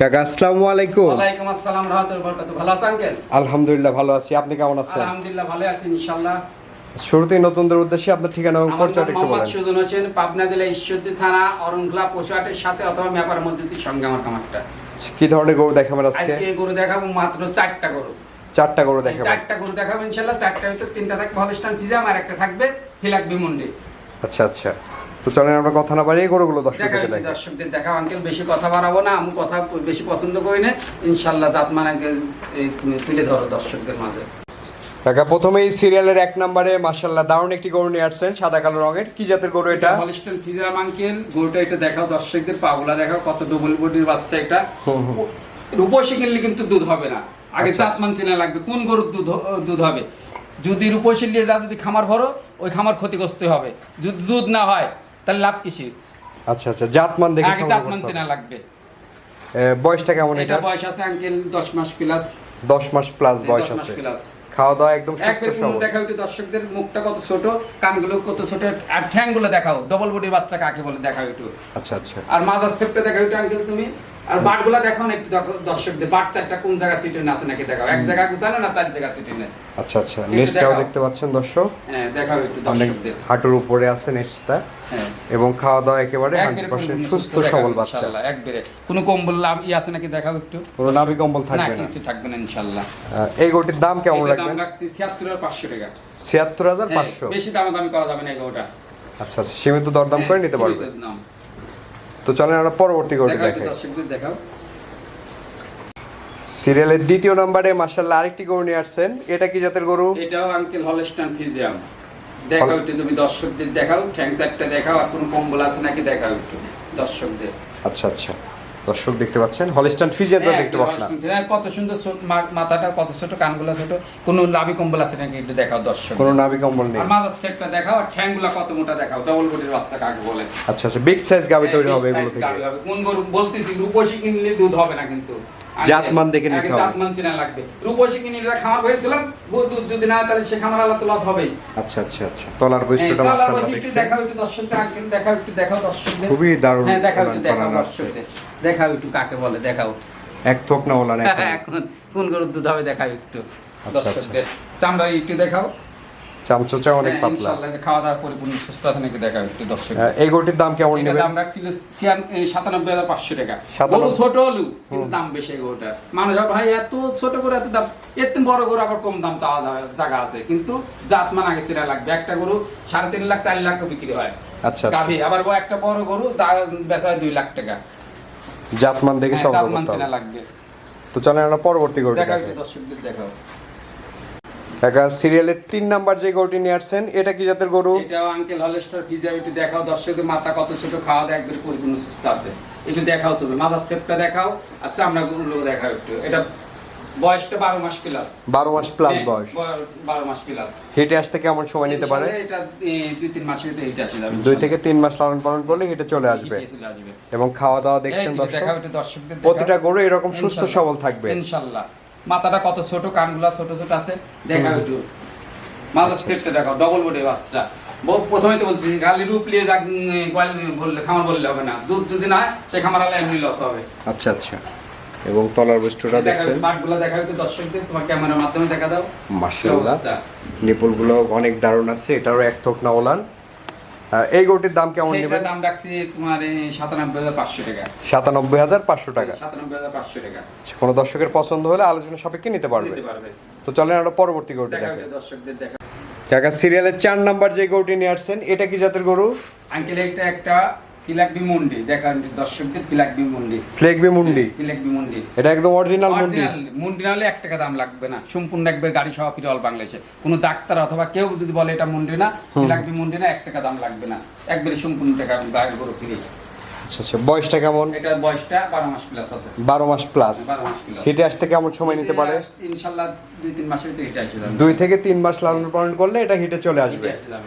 কাকা আসসালামু আলাইকুম। ওয়ালাইকুম আসসালাম রাহমাতুল্লাহি ওয়া বারাকাতুহু। ভালো আছেন আঙ্কেল? আলহামদুলিল্লাহ ভালো আছি। আপনি কেমন আছেন? আলহামদুলিল্লাহ ভালো আছি ইনশাআল্লাহ। শুরুতেই নতুনদের উদ্দেশ্যে আপনার ঠিকানা এবং পরিচয়টা নাম একটু মোহাম্মদ সুজন হোসেন পাবনা জেলা ঈশ্বরদী থানা অরুণখোলা পশুহাটের সাথে অথবা ব্যাপার মসজিদের সঙ্গে আমার খামারটা আচ্ছা, কি ধরনের গরু দেখাবেন আজকে? আজকে গরু দেখাবো মাত্র চারটা গরু। চারটা গরু চারটা গরু দেখাবো ইনশাআল্লাহ। চারটা ভিতরে তিনটা থাকবে হলস্টান ফিজাম আর একটা থাকবে ফিলাক বিমুন্ডি আচ্ছা আচ্ছা। তো চলেন আমরা কথা না বাড়িয়ে গরুগুলো দেখাই। দর্শকদের দেখা আঙ্কেল বেশি কথা বাড়াবো না আমি কথা বেশি পছন্দ করি না। ইনশাআল্লাহ জাতমান আঙ্কেল এই তুলে ধরো দর্শকদের মাঝে। কাকা প্রথমেই সিরিয়ালের এক নম্বরে মাশাল্লাহ দারুণ একটি গরু নিয়ে আসছেন সাদা কালো রঙের। কি জাতের গরু এটা? হলিস্টন ফিজাম আঙ্কেল গরুটা এটা দেখাও দর্শকদের পাগুলা দেখাও কত ডবল বডির বাচ্চা এটা। রূপসী কিনলে কিন্তু দুধ হবে না। আগে আচ্ছা। জাতমান চেনা লাগবে কোন গরুর দুধ দুধ হবে? যদি রূপসী নিয়ে যা যদি খামার ভরো ওই খামার ক্ষতিগ্রস্ত হবে। যদি দুধ না হয় তাহলে লাভ কিসের আচ্ছা আচ্ছা জাতমান দেখে আগে জাতমান চেনা লাগবে। বয়সটা কেমন এটা বয়স আছে আঙ্কেল দশ মাস প্লাস দশ মাস প্লাস বয়স আছে। প্লাস খাওয়া দাওয়া একদম সুস্থ সব সবল। দেখাও একটু দর্শকদের মুখটা কত ছোট কানগুলো কত ছোট আর ঠ্যাংগুলো দেখাও ডবল বডি বাচ্চা কাকে বলে দেখাও একটু। আচ্ছা আচ্ছা। আর মাদার শেপটা দেখাও একটু আঙ্কেল তুমি। আর বাটগুলা দেখাও না একটু দেখো দর্শকদের বাট চারটা কোন জায়গা সিটে আছে নাকি দেখাও? এক জায়গা গুছানো না চার জায়গা সিটে নেই আচ্ছা আচ্ছা একটু নেক্সটটাও দেখতে পাচ্ছেন দর্শক? হ্যাঁ দেখাও একটু দর্শকদের। হাঁটুর উপরে আছে নেক্সটটা হ্যাঁ। এবং খাওয়া দাওয়া একেবারে একবারে হান্ড্রেড পার্সেন্ট পরিপূর্ণ সুস্থ সবল বাচ্চা। ইনশাআল্লাহ, একবারে কোনো কম্বল লাভ ই আছে নাকি দেখাও একটু? কোনো নাভি কম্বল থাকবে না। কিছু থাকবে না ইনশাআল্লাহ এই গরুটির দাম কেমন এটার দাম রাখছি ছিয়াত্তর আর পাঁচশো টাকা। ছিয়াত্তর হাজার হ্যাঁ, পাঁচশো? বেশি দাম দামি করা যাবে না এই গরুটা। আচ্ছা আচ্ছা সীমিত দরদাম করে নিতে হ্যাঁ, পারবে। সীমিত দাম। তো চলেন আমরা পরবর্তী গরুটি দেখাই। দেখাও। সিরিয়ালের দ্বিতীয় নম্বরে মাশাআল্লাহ আরেকটি গরু নিয়ে আসছেন। এটা কি জাতের গরু? এটাও আঙ্কেল হলস্টান ফিজিয়াম। দেখাও একটু তুমি দর্শকদের দেখাও। ঠ্যাং চারটা দেখাও আর কোনো কম্বল আছে নাকি দেখাও একটু দর্শকদের। আচ্ছা আচ্ছা। দর্শক দেখতে পাচ্ছেন হলিস্টান ফিজিয়ান হ্যাঁ, দেখতে পাচ্ছেন না। কত সুন্দর মাথাটা কত ছোট কানগুলো ছোট কোনো লাভি কম্বল আছে নাকি একটু দেখাও দর্শক? কোনো নাভি কম্বল নেই। আমার আছে সেটটা দেখাও আর ঠ্যাংগুলা কত মোটা দেখাও ডবল বডির বাচ্চা কাকে বলে? আচ্ছা আচ্ছা বিগ সাইজ গাবি তৈরি হবে হ্যাঁ, এগুলো থেকে। কোন গরু বলতেছি রূপসী কিনলে দুধ হবে না কিন্তু। জাতমান দেখে নিতে হবে। জাতমান চেনা লাগবে। রূপসী এটা খামার দিলাম দুধ যদি না তাহলে সে খামার আলাদা লস আচ্ছা আচ্ছা আচ্ছা। তলার বৈশিষ্ট্যটা কালার দেখছেন। দেখাও একটু দর্শকদের দেখাও একটু দেখাও দর্শকদের। খুবই দারুণ হ্যাঁ দেখাও একটু দেখাও দর্শকদের। দেখাও একটু কাকে বলে দেখাও। এক থোক না ওলান এক এখন কোন গরুর দুধ হবে দেখাও একটু আচ্ছা, দর্শকদের। চামড়া একটু দেখাও। চামচোচা অনেক হ্যাঁ, পাতলা। ইনশাআল্লাহ, খাওয়া দাওয়া পরিপূর্ণ সুস্থ আছে নাকি একটু দর্শক। এই গরুটির দাম কেমন দাম রাখছিল এই সাতানব্বই হাজার পাঁচশো টাকা। গরু ছোট হলু কিন্তু দাম বেশি মানুষ ভাই এত ছোট করে এত দাম এর বড় গরু আবার কম দাম চাওয়া জায়গা আছে। কিন্তু জাত মান আগে লাগবে। একটা গরু সাড়ে তিন লাখ চার লাখ বিক্রি হয়। আচ্ছা আচ্ছা। গাভী আবার একটা বড় গরু বেচা হয় দুই লাখ টাকা। জাতমান দেখে হ্যাঁ, জাত মান চেনা লাগবে। তো চলেন আমরা পরবর্তী দেখাও দেখাই দর্শকদের দেখাও। কাকা সিরিয়ালের তিন নাম্বার যে গরুটি নিয়ে আসছেন এটা কি জাতের গরু? এটাও আঙ্কেল হলেস্টার একটু দেখাও দর্শকদের মাথা কত ছোট খাওয়া দাওয়া একবারে পরিপূর্ণ সুস্থ আছে। একটু দেখাও তুমি মাথার সেপটা দেখাও আর চামড়া গুলো দেখাও একটু। এটা বয়সটা বারো মাস প্লাস বারো মাস প্লাস বয়স। বারো মাস প্লাস হেঁটে আসতে কেমন সময় নিতে পারে? এটা দুই তিন মাসের ভিতরে হিটে আসে যাবে। দুই থেকে তিন মাস লালন পালন করলে হেঁটে চলে আসবে। এবং খাওয়া দাওয়া দেখছেন দর্শক। প্রতিটা গরু এরকম সুস্থ সবল থাকবে। ইনশাল্লাহ। মাথাটা কত ছোট কানগুলা ছোট ছোট আছে? দেখাও একটু মাথার সেটটা দেখাও ডবল বডি বাচ্চা। প্রথমেই তো বলছি খালি রূপ নিয়ে যাক বললে খামার বললে হবে না। দুধ যদি না সে খামার আলা এমনি লস হবে। আচ্ছা আচ্ছা। এবং তলার বৈশিষ্ট্যটা দেখছেন? বাটগুলা দেখাও একটু দর্শকদের তোমার ক্যামেরার মাধ্যমে দেখা দাও। অবস্থা। নিপুলগুলো অনেক দারুণ আছে। এটারও এক থোক না ওলান। এই গরুটির দাম কেমন নেবেন? দাম রাখছি তোমার এই সাতানব্বই হাজার পাঁচশো টাকা। সাতানব্বই হাজার পাঁচশো টাকা। সাতানব্বই হাজার পাঁচশো টাকা। আচ্ছা, কোনো দর্শকের পছন্দ হলে আলোচনা সাপেক্ষে নিতে পারবে। তো চলেন আমরা পরবর্তী গরুটি দেখা দর্শকদের দেখা। কাকা সিরিয়ালের চার নাম্বার যে গরুটি নিয়ে আসছেন এটা কি জাতের গরু? আঙ্কেল এটা একটা পিলাকবি মুন্ডি দেখা দর্শকদের পিলাকবি মুন্ডি। ফ্লেগবি মুন্ডি? পিলাকবি মুন্ডি। এটা একদম অরিজিনাল মুন্ডি। মুন্ডি না হলে এক টাকা দাম লাগবে না। সম্পূর্ণ একবার গাড়ি সহ ফিরে অল বাংলাদেশে কোনো ডাক্তার অথবা কেউ যদি বলে এটা মুন্ডি না পিলাকবি মুন্ডি না এক টাকা দাম লাগবে না। একবারে সম্পূর্ণ টাকা গাড়ি গরু ফিরে। আচ্ছা আচ্ছা বয়সটা কেমন? এটার বয়সটা বারো মাস প্লাস আছে। বারো মাস প্লাস বারো মাস প্লাস হেঁটে আসতে কেমন সময় নিতে পারে? ইনশাল্লাহ দুই তিন মাসের ভিতরে এটা থেকে তিন মাস লালন পালন করলে এটা হিটে চলে আসবে। এটা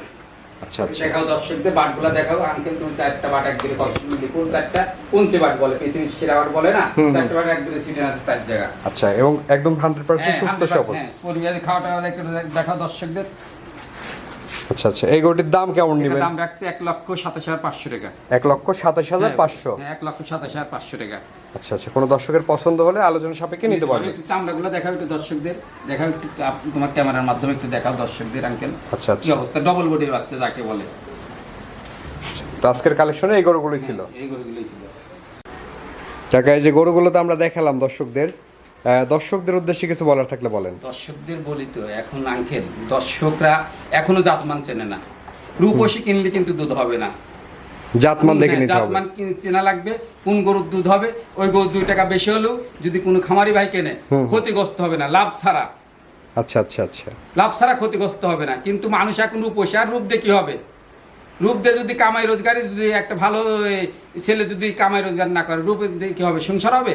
আচ্ছা আচ্ছা। দেখাও দর্শকদের বাটগুলা দেখাও। আঙ্কেল তুমি চারটা বাট একদিকে কত সুন্দর লিখুন চারটা কোনতে বাট বলে। পৃথিবীর সেরা বাট বলে না। চারটা বাট একদিকে সিটে আছে চার জায়গা। আচ্ছা এবং একদম হান্ড্রেড পার্সেন্ট সুস্থ সবল। পরিবারের খাওয়াটা একটু দেখাও দর্শকদের। আচ্ছা আচ্ছা। এই গরুটির দাম কেমন নেবেন? দাম রাখছে এক লক্ষ সাতাশ হাজার পাঁচশো টাকা। এক লক্ষ সাতাশ হাজার পাঁচশো? হ্যাঁ, এক লক্ষ সাতাশ হাজার পাঁচশো টাকা। আচ্ছা আচ্ছা। কোনো দর্শকের পছন্দ হলে আলোচনা সাপেক্ষে নিতে পারবে। একটু চামড়াগুলো দেখাও একটু দর্শকদের। দেখাও একটু তোমার ক্যামেরার মাধ্যমে একটু দেখাও দর্শকদের আঙ্কেল আচ্ছা আচ্ছা। অবস্থা? ডবল বডির বাচ্চা যাকে বলে। তো আজকের কালেকশনে এই গরুগুলোই ছিল। এই গরুগুলোই ছিল। টাকা এই যে গরুগুলো তো আমরা দেখালাম দর্শকদের দর্শকদের উদ্দেশ্যে কিছু বলার থাকলে বলেন। দর্শকদের বলি তো এখন আঙ্কেল দর্শকরা এখনও জাতমান চেনে না। রূপসী কিনলে কিন্তু দুধ হবে না। জাতমান দেখে নিতে হবে। জাতমান চেনা লাগবে কোন গরুর দুধ হবে ওই গরুর দুই টাকা বেশি হলেও যদি কোনো খামারি ভাই কেনে ক্ষতিগ্রস্ত হবে না লাভ ছাড়া। আচ্ছা আচ্ছা আচ্ছা। লাভ ছাড়া ক্ষতিগ্রস্ত হবে না। কিন্তু মানুষ এখন রূপসী আর রূপ কি হবে? রূপ দিয়ে যদি কামাই রোজগারে যদি একটা ভালো ছেলে যদি কামাই রোজগার না করে রূপ দিয়ে কি হবে? সংসার হবে?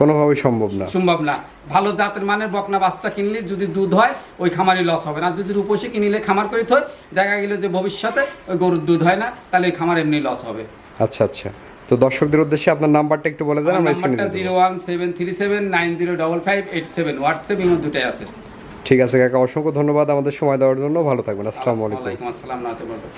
কোনোভাবেই সম্ভব না। সম্ভব না। ভালো জাতের মানের বকনা বাচ্চা কিনলে যদি দুধ হয় ওই খামারি লস হবে না। যদি রূপসী কিনলে খামার করে থয় দেখা গেল যে ভবিষ্যতে ওই গরুর দুধ হয় না তাহলে ওই খামার এমনি লস হবে। আচ্ছা আচ্ছা। তো দর্শকদের উদ্দেশ্যে আপনার নাম্বারটা একটু বলে দেন আমরা স্ক্রিনে নাম্বারটা zero one seven three seven nine zero double five eight seven WhatsApp Imo দুটাই আছে। ঠিক আছে কাকা অসংখ্য ধন্যবাদ আমাদের সময় দেওয়ার জন্য। ভালো থাকবেন আসসালামু আলাইকুম। ওয়ালাইকুম আসসালাম নাতে বরকত